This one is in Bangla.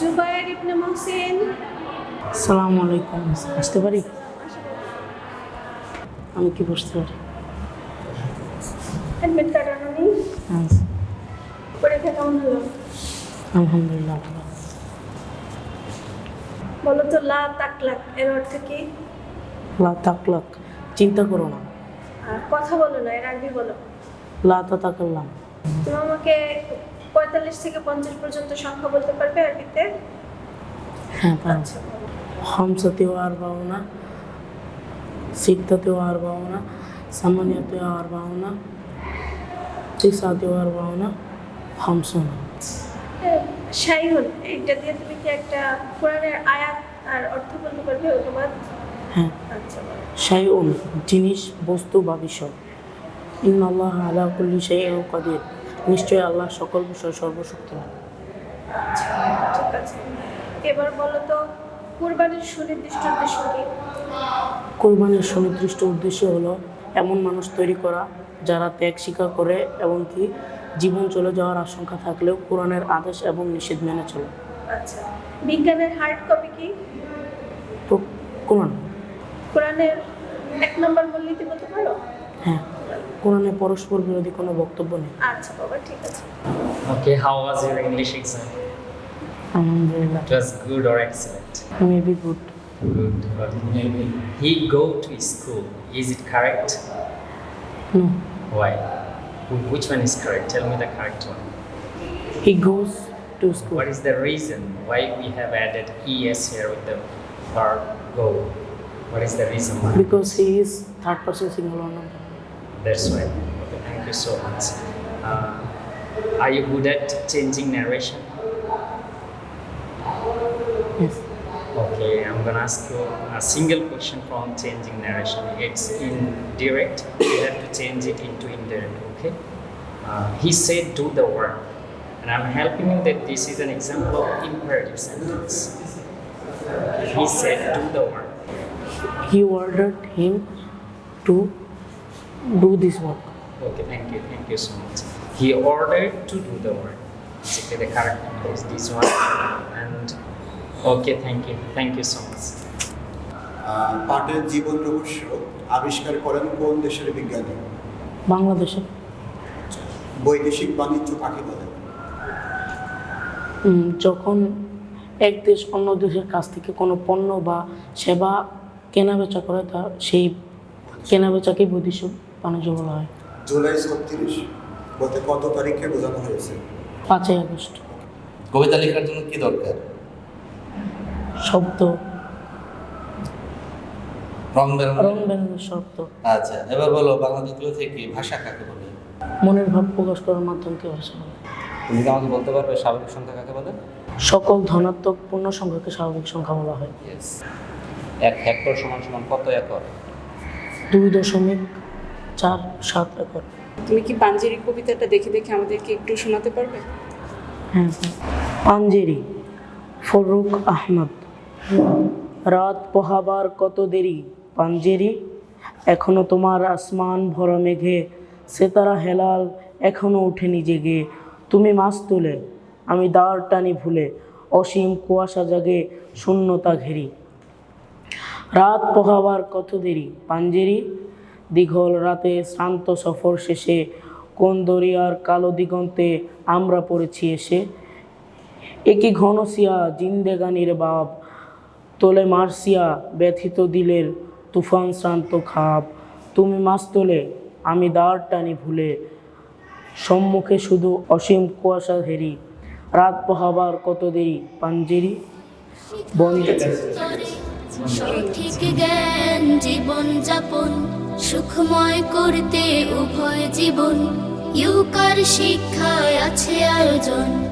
জুবায়ের ইবনে মহসিন। আসসালামু আলাইকুম। আসতে পারি? আমি কি বসতে পারি? অ্যাডমিট কার্ড আনুনি হ্যাঁ। পরীক্ষা কেমন হলো? আলহামদুলিল্লাহ ভালো। বলো তো লা তাকলাক এর অর্থ কি? লা তাক লাক চিন্তা করো না। আর কথা বলো না এর আরবি বলো। লা তা তাকাল্লাম তুমি আমাকে পঁয়তাল্লিশ থেকে পঞ্চাশ পর্যন্ত সংখ্যা বলতে পারবে আরবিতে? হ্যাঁ পাঁচ আচ্ছা, হামসাতেও আর পাবো না সিদ্ধাতেও আর পাবো না সামান্যতেও আর পাবো না সিসাতেও আর পাবো না হামসোনা হ্যাঁ, শাইহুন এটা দিয়ে তুমি কি একটা কোরআনের আয়াত আর অর্থ বলতে পারবে অনুবাদ? হ্যাঁ। আচ্ছা, শাইউন জিনিস বস্তু বা বিষয়। ইন্নাল্লাহ আলা কুল্লি শাইউন কাদির। নিশ্চয়ই আল্লাহ সকল বিষয় সর্বশক্তিমান আচ্ছা ঠিক আছে এবার বলো তো কুরবানির সুনির্দিষ্ট উদ্দেশ্য কি? কোরবানির সুনির্দিষ্ট উদ্দেশ্য হলো এমন মানুষ তৈরি করা যারা ত্যাগ স্বীকার করে এমনকি জীবন চলে যাওয়ার আশঙ্কা থাকলেও কোরআনের আদেশ এবং নিষেধ মেনে চলে। আচ্ছা বিজ্ঞানের হার্ড কপি কি? কোরআন। কোরআনের এক নম্বর মূলনীতি বলতে পারো? হ্যাঁ। কোরআনে পরস্পর বিরোধী কোনো বক্তব্য নেই আচ্ছা বাবা ঠিক আছে Okay, how was your English exam? আলহামদুলিল্লাহ It was good or excellent? Maybe good Good. But maybe he go to school. Is it correct? No Why? Wh- Which one is correct? Tell me the correct one. He goes to school What is the reason why we have added es here with the verb go? What is the reason why? Because he is third person singular number that's why. Okay, thank you so much. Uh, are you good at changing narration? Yes. Okay, I'm gonna ask you a single question from changing narration. It's indirect, you have to change it into indirect, okay? Uh, he said, do the work. And I'm helping you that this is an example of imperative sentence. He said, do the work. He ordered him to do this work Okay, thank you, thank you so much. He ordered to do the work. Basically, the correct one is this one. And okay, thank you, thank you so much. পাটের জীবন রহস্য আবিষ্কার করেন কোন দেশের বিজ্ঞানী বাংলাদেশে বৈদেশিক বাণিজ্য কাকে বলে যখন এক দেশ অন্য দেশের কাছ থেকে কোনো পণ্য বা সেবা কেনাবেচা করে তা সেই কেনাবেচাকেই বৈদেশিক বাণিজ্য বলা হয়। জুলাই ছত্রিশ বলতে কত তারিখে বোঝানো হয়েছে? পাঁচই আগস্ট। কবিতা লেখার জন্য কি দরকার? শব্দ। রং বেরঙের শব্দ। আচ্ছা এবার বলো বাংলা দ্বিতীয় থেকে ভাষা কাকে বলে? মনের ভাব প্রকাশ করার মাধ্যমকে ভাষা বলে? তুমি কি আমাকে বলতে পারবে স্বাভাবিক সংখ্যা কাকে বলে? সকল ধনাত্মক পূর্ণ সংখ্যাকে স্বাভাবিক সংখ্যা বলা হয়। এক হেক্টর সমান সমান কত একর? দুই দশমিক চার সাত একর তুমি কি পাঞ্জেরি কবিতাটা দেখে দেখে আমাদেরকে একটু শোনাতে পারবে? হ্যাঁ হ্যাঁ। পাঞ্জেরি ফরুক আহমদ। রাত পোহাবার কত দেরি পাঞ্জেরি? এখনও তোমার আসমান ভরা মেঘে সেতারা হেলাল এখনও ওঠেনি জেগে। তুমি মাছ তুলে আমি দাঁড় টানি ভুলে অসীম কুয়াশা জাগে শূন্যতা ঘেরি। রাত পোহাবার কত দেরি পাঞ্জেরি? দীঘল রাতে শ্রান্ত সফর শেষে কোন দরিয়ার কালো দিগন্তে আমরা পড়েছি এসে? একই ঘনসিয়া জিন্দেগানির বাপ, তোলে মার্সিয়া ব্যথিত দিলের তুফান শ্রান্ত খাপ। তুমি মাছ তোলে, আমি দাঁড় টানি ভুলে। সম্মুখে শুধু অসীম কুয়াশা হেরি রাত পোহাবার কত দেরি পাঞ্জেরি? জ্ঞান জীবন যাপন। সুখময় করতে উভয় জীবন। ইউকার শিক্ষায় আছে আয়োজন।